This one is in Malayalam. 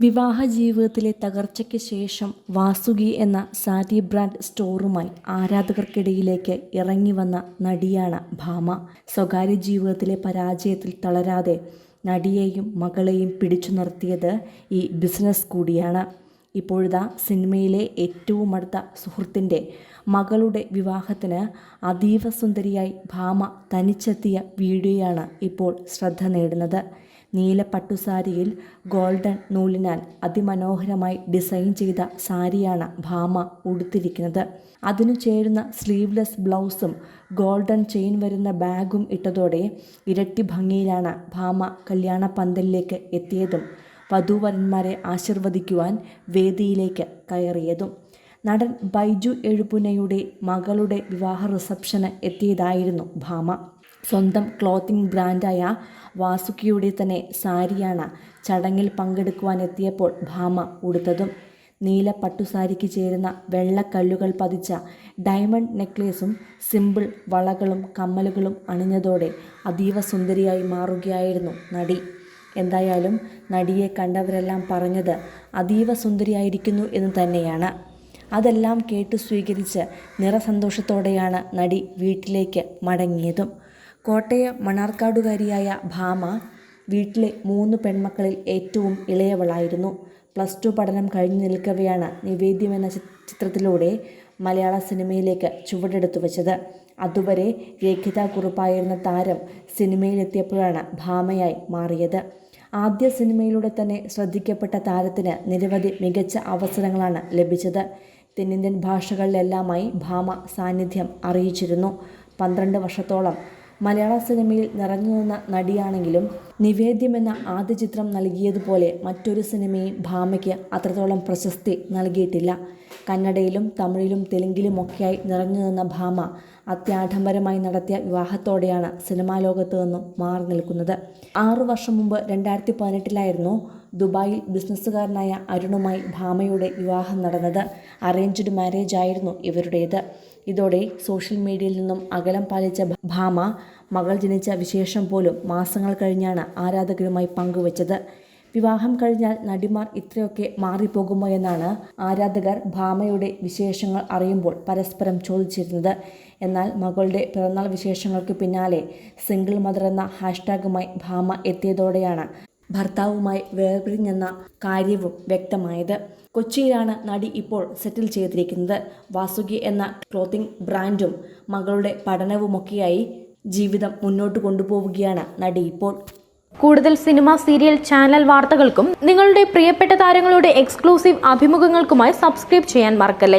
വിവാഹ ജീവിതത്തിലെ തകർച്ചയ്ക്ക് ശേഷം വാസുകി എന്ന സാരി ബ്രാൻഡ് സ്റ്റോറുമായി ആരാധകർക്കിടയിലേക്ക് ഇറങ്ങി വന്ന നടിയാണ് ഭാമ. സ്വകാര്യ ജീവിതത്തിലെ പരാജയത്തിൽ തളരാതെ നടിയെയും മകളെയും പിടിച്ചു നിർത്തിയത് ഈ ബിസിനസ് കൂടിയാണ്. ഇപ്പോഴിതാ സിനിമയിലെ ഏറ്റവും അടുത്ത സുഹൃത്തിന്റെ മകളുടെ വിവാഹത്തിന് അതീവ സുന്ദരിയായി ഭാമ തനിച്ചെത്തിയ വീഡിയോയാണ് ഇപ്പോൾ ശ്രദ്ധ നേടുന്നത്. നീല പട്ടുസാരിയിൽ ഗോൾഡൻ നൂലിനാൽ അതിമനോഹരമായി ഡിസൈൻ ചെയ്ത സാരിയാണ് ഭാമ ഉടുത്തിരിക്കുന്നത്. അതിനു ചേരുന്ന സ്ലീവ്ലെസ് ബ്ലൗസും ഗോൾഡൻ ചെയിൻ വരുന്ന ബാഗും ഇട്ടതോടെ ഇരട്ടി ഭംഗിയിലാണ് ഭാമ കല്യാണ പന്തലിലേക്ക് എത്തിയതും വധുവരന്മാരെ ആശീർവദിക്കുവാൻ വേദിയിലേക്ക് കയറിയതും. നടൻ ബൈജു എഴുപുനയുടെ മകളുടെ വിവാഹ റിസപ്ഷന് എത്തിയതായിരുന്നു ഭാമ. സ്വന്തം ക്ലോത്തിംഗ് ബ്രാൻഡായ വാസുകിയുടെ തന്നെ സാരിയാണ് ചടങ്ങിൽ പങ്കെടുക്കുവാൻ എത്തിയപ്പോൾ ഭാമ ഉടുത്തതും നീല പട്ടുസാരിക്ക് ചേരുന്ന വെള്ളക്കല്ലുകൾ പതിച്ച ഡയമണ്ട് നെക്ലേസും സിമ്പിൾ വളകളും കമ്മലുകളും അണിഞ്ഞതോടെ അതീവ സുന്ദരിയായി മാറുകയായിരുന്നു നടി. എന്തായാലും നടിയെ കണ്ടവരെല്ലാം പറഞ്ഞത് അതീവ സുന്ദരിയായിരിക്കുന്നു എന്ന് തന്നെയാണ്. അതെല്ലാം കേട്ടു സ്വീകരിച്ച് നിറസന്തോഷത്തോടെയാണ് നടി വീട്ടിലേക്ക് മടങ്ങിയതും. കോട്ടയം മണാർക്കാടുകാരിയായ ഭാമ വീട്ടിലെ മൂന്ന് പെൺമക്കളിൽ ഏറ്റവും ഇളയവളായിരുന്നു. പ്ലസ് ടു പഠനം കഴിഞ്ഞു നിൽക്കവെയാണ് നിവേദ്യം എന്ന ചിത്രത്തിലൂടെ മലയാള സിനിമയിലേക്ക് ചുവടെടുത്തു വച്ചത്. അതുവരെ രേഖിത കുറുപ്പായിരുന്ന താരം സിനിമയിലെത്തിയപ്പോഴാണ് ഭാമയായി മാറിയത്. ആദ്യ സിനിമയിലൂടെ തന്നെ ശ്രദ്ധിക്കപ്പെട്ട താരത്തിന് നിരവധി മികച്ച അവസരങ്ങളാണ് ലഭിച്ചത്. തെന്നിന്ത്യൻ ഭാഷകളിലെല്ലാമായി ഭാമ സാന്നിധ്യം അറിയിച്ചിരുന്നു. പന്ത്രണ്ട് വർഷത്തോളം മലയാള സിനിമയിൽ നിറഞ്ഞു നിന്ന നടിയാണെങ്കിലും നിവേദ്യം എന്ന ആദ്യ ചിത്രം നൽകിയതുപോലെ മറ്റൊരു സിനിമയും ഭാമയ്ക്ക് അത്രത്തോളം പ്രശസ്തി നൽകിയിട്ടില്ല. കന്നഡയിലും തമിഴിലും തെലുങ്കിലുമൊക്കെയായി നിറഞ്ഞു നിന്ന ഭാമ അത്യാഡംബരമായി നടത്തിയ വിവാഹത്തോടെയാണ് സിനിമാ ലോകത്ത് നിന്നും മാറി നിൽക്കുന്നത്. ആറു വർഷം മുമ്പ് രണ്ടായിരത്തി പതിനെട്ടിലായിരുന്നു ദുബായിൽ ബിസിനസ്സുകാരനായ അരുണുമായി ഭാമയുടെ വിവാഹം നടന്നത് അറേഞ്ച്ഡ് മാരേജ് ആയിരുന്നു ഇവരുടേത്. ഇതോടെ സോഷ്യൽ മീഡിയയിൽ നിന്നും അകലം പാലിച്ച ഭാമ മകൾ ജനിച്ച വിശേഷം പോലും മാസങ്ങൾ കഴിഞ്ഞാണ് ആരാധകരുമായി പങ്കുവച്ചത്. വിവാഹം കഴിഞ്ഞാൽ നടിമാർ ഇത്രയൊക്കെ മാറിപ്പോകുമോ എന്നാണ് ആരാധകർ ഭാമയുടെ വിശേഷങ്ങൾ അറിയുമ്പോൾ പരസ്പരം ചോദിച്ചിരുന്നത്. എന്നാൽ മകളുടെ പിറന്നാൾ വിശേഷങ്ങൾക്ക് പിന്നാലെ സിംഗിൾ മദർ എന്ന ഹാഷ്ടാഗുമായി ഭാമ എത്തിയതോടെയാണ് ഭർത്താവുമായി വേർപിരിഞ്ഞെന്ന കാര്യവും വ്യക്തമായത്. കൊച്ചിയിലാണ് നടി ഇപ്പോൾ സെറ്റിൽ ചെയ്തിരിക്കുന്നത്. വാസുകി എന്ന ക്ലോത്തിംഗ് ബ്രാൻഡും മകളുടെ പഠനവുമൊക്കെയായി ജീവിതം മുന്നോട്ട് കൊണ്ടുപോവുകയാണ് നടി ഇപ്പോൾ. കൂടുതൽ സിനിമ സീരിയൽ ചാനൽ വാർത്തകൾക്കും നിങ്ങളുടെ പ്രിയപ്പെട്ട താരങ്ങളുടെ എക്സ്ക്ലൂസീവ് അഭിമുഖങ്ങൾക്കുമായി സബ്സ്ക്രൈബ് ചെയ്യാൻ മറക്കല്ലേ?